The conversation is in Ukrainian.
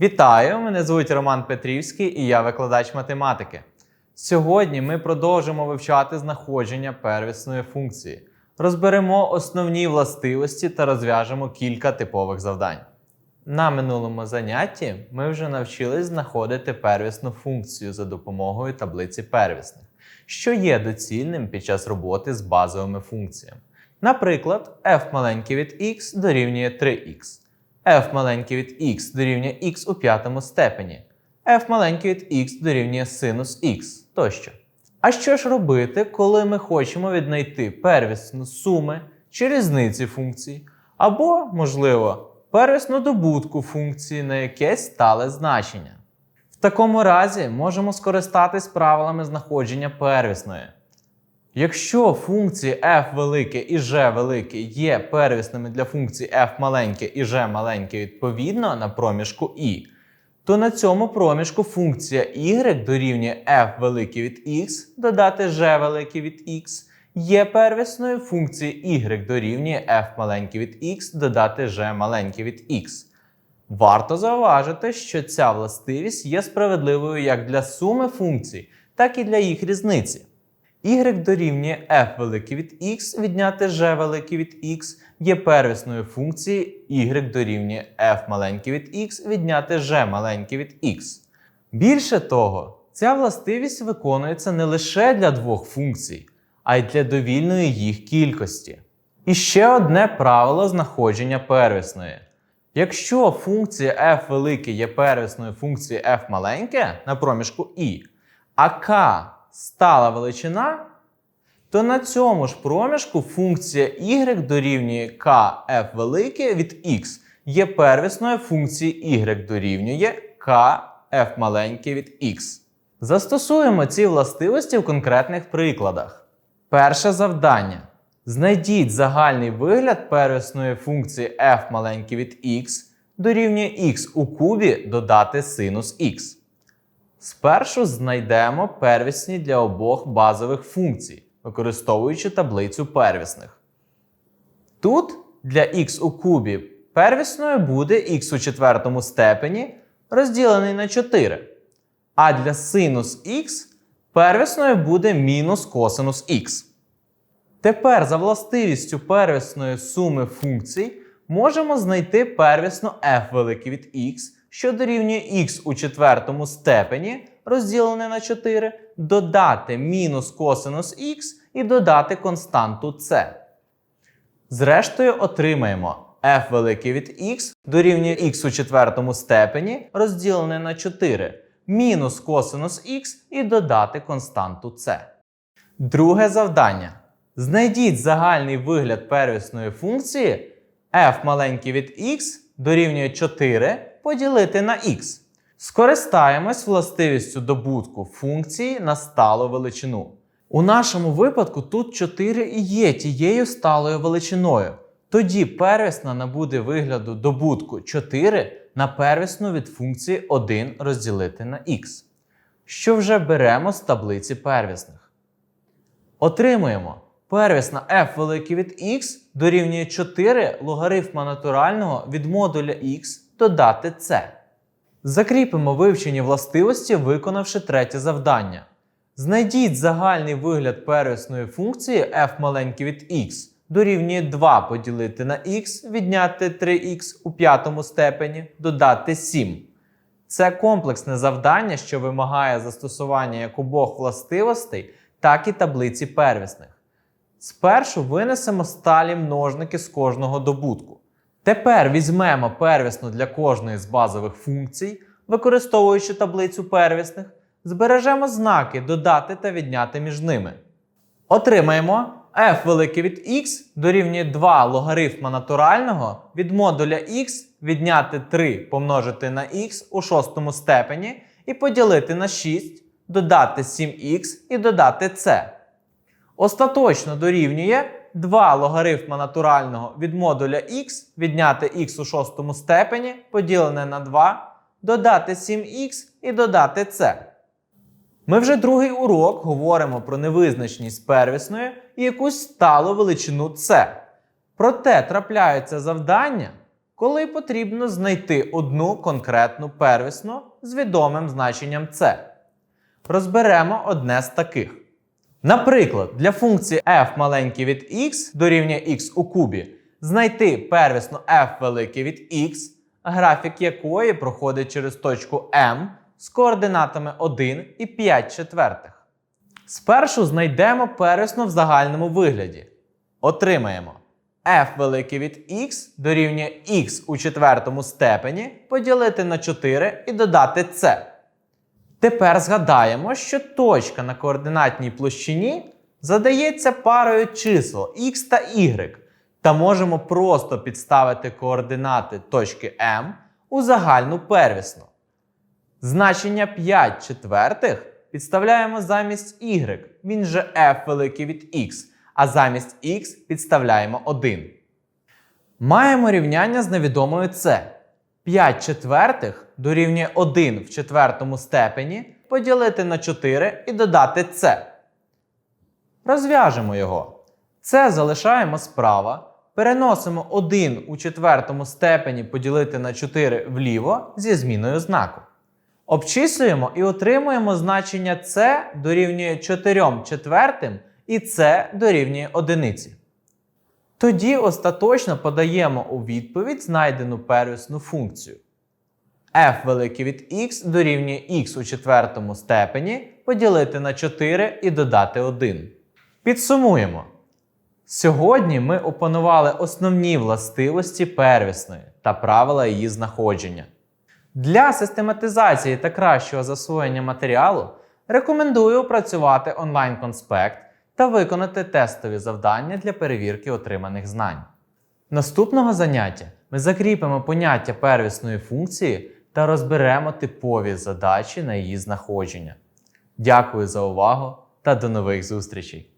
Вітаю! Мене звуть Роман Петрівський і я викладач математики. Сьогодні ми продовжимо вивчати знаходження первісної функції. Розберемо основні властивості та розв'яжемо кілька типових завдань. На минулому занятті ми вже навчились знаходити первісну функцію за допомогою таблиці первісних, що є доцільним під час роботи з базовими функціями. Наприклад, f маленький від x дорівнює 3x, f маленький від x дорівнює x у п'ятому степені, f маленький від x дорівнює синус x тощо. А що ж робити, коли ми хочемо віднайти первісну суми чи різниці функцій, або, можливо, первісну добутку функції на якесь стале значення? В такому разі можемо скористатись правилами знаходження первісної. Якщо функції f велике і g велике є первісними для функції f маленьке і g маленьке відповідно на проміжку i, то на цьому проміжку функція y дорівнює f велике від x додати g велике від x є первісною функції y дорівнює f маленьке від x додати g маленьке від x. Варто зауважити, що ця властивість є справедливою як для суми функцій, так і для їх різниці. Y дорівнює f велике від x відняти g велике від x є первісною функцією y дорівнює f маленьке від x відняти g маленьке від x. Більше того, ця властивість виконується не лише для двох функцій, а й для довільної їх кількості. І ще одне правило знаходження первісної. Якщо функція f велике є первісною функцією f маленьке на проміжку i, а k стала величина, то на цьому ж проміжку функція y дорівнює kf велике від x є первісною функцією y дорівнює kf маленьке від x. Застосуємо ці властивості в конкретних прикладах. Перше завдання. Знайдіть загальний вигляд первісної функції f маленьке від x дорівнює x у кубі додати синус x. Спершу знайдемо первісні для обох базових функцій, використовуючи таблицю первісних. Тут для x у кубі первісною буде x у четвертому степені розділений на 4. А для синус x первісною буде мінус косинус х. Тепер за властивістю первісної суми функцій можемо знайти первісну f велике від x, що дорівнює x у четвертому степені, розділене на 4, додати мінус косинус х і додати константу c. Зрештою, отримаємо f велике від x дорівнює x у четвертому степені, розділене на 4, мінус косинус х і додати константу c. Друге завдання. Знайдіть загальний вигляд первісної функції f маленький від x дорівнює 4 поділити на x. Скористаємось властивістю добутку функції на сталу величину. У нашому випадку тут 4 і є тією сталою величиною. Тоді первісна набуде вигляду добутку 4 на первісну від функції 1 розділити на x, що вже беремо з таблиці первісних. Отримуємо первісна f велике від x дорівнює 4 логарифма натурального від модуля x додати c. Закріпимо вивчені властивості, виконавши третє завдання. Знайдіть загальний вигляд первісної функції f маленьке від x дорівнює 2 поділити на x, відняти 3x у п'ятому степені, додати 7. Це комплексне завдання, що вимагає застосування як обох властивостей, так і таблиці первісних. Спершу винесемо сталі множники з кожного добутку. Тепер візьмемо первісну для кожної з базових функцій, використовуючи таблицю первісних, збережемо знаки додати та відняти між ними. Отримаємо f велике від x дорівнює 2 логарифма натурального від модуля x відняти 3 помножити на x у шостому степені і поділити на 6, додати 7х і додати c. Остаточно дорівнює 2 логарифма натурального від модуля x відняти x у шостому степені поділене на 2, додати 7х і додати c. Ми вже другий урок говоримо про невизначність первісної і якусь сталу величину c. Проте трапляються завдання, коли потрібно знайти одну конкретну первісну з відомим значенням c. Розберемо одне з таких. Наприклад, для функції f маленький від x дорівнює x у кубі знайти первісну f великий від x, графік якої проходить через точку M з координатами 1 і 5 четвертих. Спершу знайдемо первісну в загальному вигляді. Отримаємо f великий від x дорівнює x у четвертому степені поділити на 4 і додати c. Тепер згадаємо, що точка на координатній площині задається парою чисел x та y, та можемо просто підставити координати точки M у загальну первісну. Значення 5 четвертих підставляємо замість y, він же f великий від x, а замість x підставляємо 1. Маємо рівняння з невідомою c. 5 четвертих дорівнює 1 в четвертому степені поділити на 4 і додати c. Розв'яжемо його. Це залишаємо справа, переносимо 1 у четвертому степені поділити на 4 вліво зі зміною знаку. Обчислюємо і отримуємо значення c дорівнює 4 четвертим і c дорівнює 1. Тоді остаточно подаємо у відповідь знайдену первісну функцію. f великий від x дорівнює x у четвертому степені поділити на 4 і додати 1. Підсумуємо. Сьогодні ми опанували основні властивості первісної та правила її знаходження. Для систематизації та кращого засвоєння матеріалу рекомендую опрацювати онлайн-конспект та виконати тестові завдання для перевірки отриманих знань. Наступного заняття ми закріпимо поняття первісної функції та розберемо типові задачі на її знаходження. Дякую за увагу та до нових зустрічей!